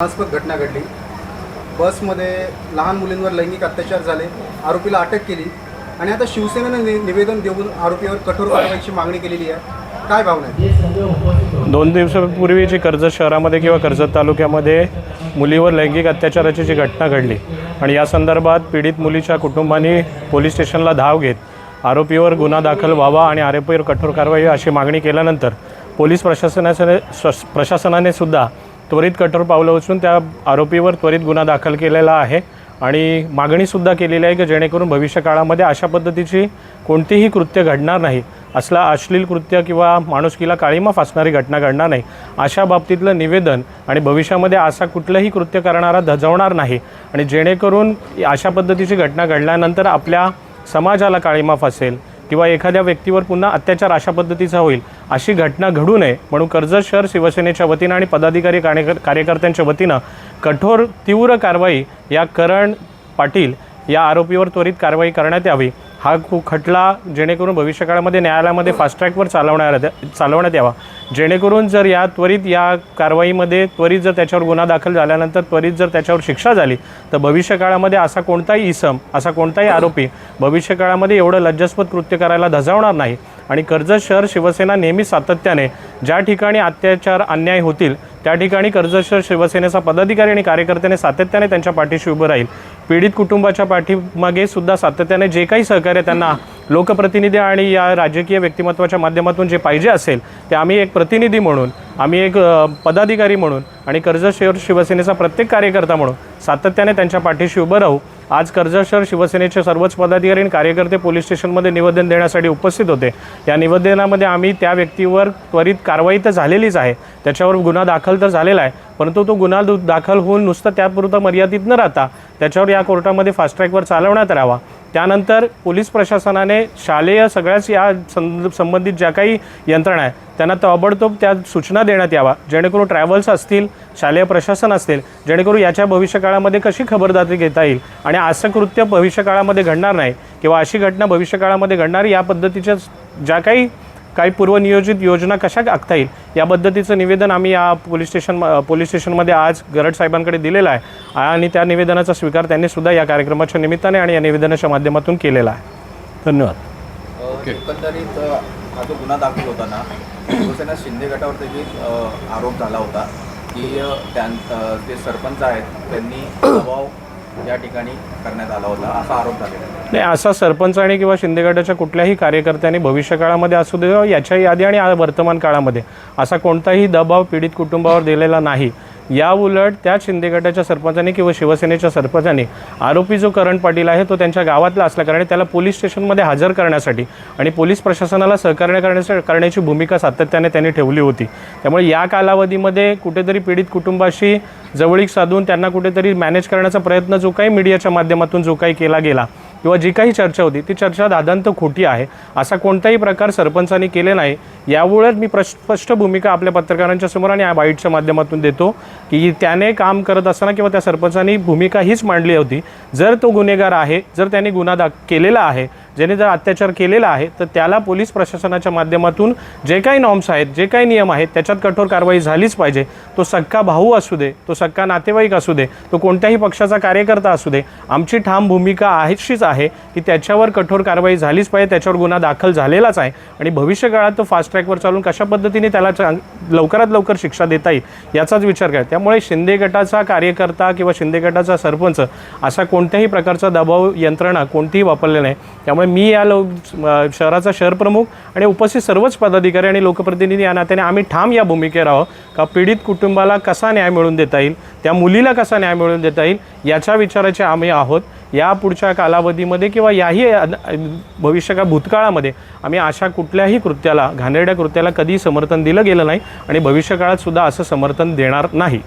घटनास्पद घटना घडली बसमध्ये लहान मुलींवर लैंगिक अत्याचार झाले आरोपीला अटक केली आणि आता शिवसेनेनं नि- निवेदन देऊन आरोपीवर कठोर कारवाईची मागणी केलेली आहे. काय भावना आहे? दोन दिवसापूर्वी जी कर्जत शहरामध्ये किंवा कर्जत तालुक्यामध्ये मुलीवर लैंगिक अत्याचाराची जी घटना घडली आणि या संदर्भात पीडित मुलीच्या कुटुंबाने पोलीस स्टेशनला धाव घेत आरोपीवर गुन्हा दाखल व्हावा आणि आरोपीवर कठोर कारवाई अशी मागणी केल्यानंतर पोलीस प्रशासनाने प्रशासनाने सुद्धा त्वरित कठोर पावलं उचलून त्या आरोपीवर त्वरित गुन्हा दाखल केलेला आहे. आणि मागणीसुद्धा केलेली आहे की जेणेकरून भविष्य काळामध्ये अशा पद्धतीची कोणतीही कृत्य घडणार नाही. असला अश्लील कृत्य किंवा माणुसकीला काळीमा फासणारी घटना घडणार नाही. अशा बाबतीतलं निवेदन आणि भविष्यामध्ये असा कुठलंही कृत्य करणारा धजवणार नाही. आणि जेणेकरून अशा पद्धतीची घटना घडल्यानंतर आपल्या समाजाला काळीमा फासेल. किंवा एखाद्या व्यक्तीवर पुन्हा अत्याचार अशा पद्धतीचा होईल अशी घटना घडू नये म्हणून कर्जत शहर शिवसेनेच्या वतीनं आणि पदाधिकारी कार्यकर कार्यकर्त्यांच्या वतीनं कठोर तीव्र कारवाई या करण पाटील या आरोपीवर त्वरित कारवाई करण्यात यावी. हा खटला जेणेकरून भविष्यकाळामध्ये न्यायालयामध्ये फास्ट्रॅकवर चालवण्यात चालवण्यात यावा. जेणेकरून जर या त्वरित या कारवाईमध्ये त्वरित जर त्याच्यावर गुन्हा दाखल झाल्यानंतर त्वरित जर त्याच्यावर शिक्षा झाली तर भविष्यकाळामध्ये असा कोणताही इसम असा कोणताही आरोपी भविष्यकाळामध्ये एवढं लज्जास्पद कृत्य करायला धजावणार नाही. आणि कर्जत शहर शिवसेना नेहमी सातत्याने ज्या ठिकाणी अत्याचार अन्याय होतील त्या ठिकाणी कर्जत शहर शिवसेनेचा पदाधिकारी आणि कार्यकर्त्याने सातत्याने त्यांच्या पाठीशी उभं राहील. पीडित कुटुंबाच्या पाठीमागे सुद्धा सातत्याने जे काही सहकार्य त्यांना लोकप्रतिनिधी आणि या राजकीय व्यक्तिमत्वाच्या माध्यमातून जे पाहिजे असेल ते आम्ही एक प्रतिनिधी म्हणून आम्ही एक पदाधिकारी म्हणून आणि कर्ज शिवसेनेचा प्रत्येक कार्यकर्ता म्हणून सातत्याने त्यांच्या पाठीशी उभं राहू. आज कर्जत शहर शिवसेनेचे सर्वच पदाधिकारी आणि कार्यकर्ते पोलीस स्टेशनमध्ये निवेदन देण्यासाठी उपस्थित होते. या निवेदनामध्ये आम्ही त्या व्यक्तीवर त्वरित कारवाई तर झालेलीच आहे. त्याच्यावर गुन्हा दाखल तर झालेला आहे परंतु तो गुन्हा दु- दाखल होऊन नुसतं त्यापुरतं मर्यादित न राहता त्याच्यावर या कोर्टामध्ये फास्ट ट्रॅकवर चालवण्यात राहावा. त्यानंतर पोलीस प्रशासनाने शालेय सगळ्याच या सं संबंधित ज्या काही यंत्रणा आहे त्यांना ताबडतोब त्या सूचना देण्यात यावा जेणेकरून ट्रॅव्हल्स असतील शालेय प्रशासन असतील जेणेकरून याच्या भविष्यकाळामध्ये कशी खबरदारी घेता येईल आणि असं कृत्य भविष्यकाळामध्ये घडणार नाही किंवा अशी घटना भविष्यकाळामध्ये घडणार या पद्धतीच्या ज्या काही काही पूर्वनियोजित योजना कशा आखता येईल या पद्धतीचं निवेदन आम्ही या पोलीस स्टेशन पोलीस स्टेशनमध्ये आज गरड साहेबांकडे दिलेलं आहे. आणि त्या निवेदनाचा स्वीकार त्यांनी सुद्धा या कार्यक्रमाच्या निमित्ताने आणि या निवेदनाच्या माध्यमातून केलेला आहे. धन्यवाद. एकंदरीत हा जो गुन्हा दाखल होता ना शिवसेना शिंदे गटावर त्याची अ, आरोप झाला होता की त्यां जे सरपंच आहेत त्यांनी दबाव या ठिकाणी करण्यात आला होता असा आरोप झालेला आहे. नाही असा सरपंच आणि किंवा शिंदे गटाच्या कुठल्याही कार्यकर्त्यांनी भविष्यकाळामध्ये असू दे याच्याही आधी आणि वर्तमान काळामध्ये असा कोणताही दबाव पीडित कुटुंबावर दिलेला नाही. या उलट त्याच शिंदे गटाच्या सरपंचाने किंवा शिवसेनेच्या सरपंचाने आरोपी जो करण पाटील आहे तो त्यांच्या गावातला असल्याकारणे त्याला पोलीस स्टेशनमध्ये हजर करण्यासाठी आणि पोलीस प्रशासनाला सहकार्य करण्यासाठी करण्याची भूमिका सातत्याने त्यांनी ठेवली होती. त्यामुळे या कालावधीमध्ये कुठेतरी पीडित कुटुंबाशी जवळीक साधून त्यांना कुठेतरी मॅनेज करण्याचा प्रयत्न जो काही मीडियाच्या माध्यमातून जो काही केला गेला किंवा जी काही चर्चा होती ती चर्चा दादांत खोटी आहे. असा कोणताही प्रकार सरपंचांनी केले नाही. यामुळेच मी प्रस्पष्ट भूमिका आपल्या पत्रकारांच्या समोर आणि या बाईटच्या माध्यमातून देतो की त्याने काम करत असताना किंवा त्या सरपंचांनी भूमिका हीच मांडली होती. जर तो गुन्हेगार आहे जर त्याने गुन्हा दा केलेला आहे ज्याने जर अत्याचार केलेला आहे तर त्याला पोलीस प्रशासनाच्या माध्यमातून जे काही नॉर्म्स आहेत जे काही नियम आहेत त्याच्यात कठोर कारवाई झालीच पाहिजे. तो सक्का भाऊ असू दे तो सक्का नातेवाईक असू दे तो कोणत्याही पक्षाचा कार्यकर्ता असू दे आमची ठाम भूमिका आहेशीच आहे की त्याच्यावर कठोर कारवाई झालीच पाहिजे त्याच्यावर गुन्हा दाखल झालेलाच आहे. आणि भविष्यकाळात तो फास्ट ट्रॅकवर चालून कशा पद्धतीने त्याला चांग- लवकरात लवकर शिक्षा देता येईल याचाच विचार करा. त्यामुळे शिंदे गटाचा कार्यकर्ता किंवा शिंदे गटाचा सरपंच असा कोणत्याही प्रकारचा दबाव यंत्रणा कोणतीही वापरले नाही. त्यामुळे मी या लो शहराचा शहर प्रमुख आणि उपस्थित सर्वच पदाधिकारी आणि लोकप्रतिनिधी या नात्याने आम्ही ठाम या भूमिकेवर आहोत का पीडित कुटुंबाला कसा न्याय मिळवून देता येईल? त्या मुलीला कसा न्याय मिळवून देता येईल? याच्या विचाराचे आम्ही आहोत. या पुढच्या कालावधीमध्ये किंवा याही भविष्य का भूतकाळामध्ये आम्ही अशा कुठल्याही कृत्याला घाणेरड्या कृत्याला कधीही समर्थन दिलं गेलं नाही आणि भविष्यकाळात सुद्धा असं समर्थन देणार नाही.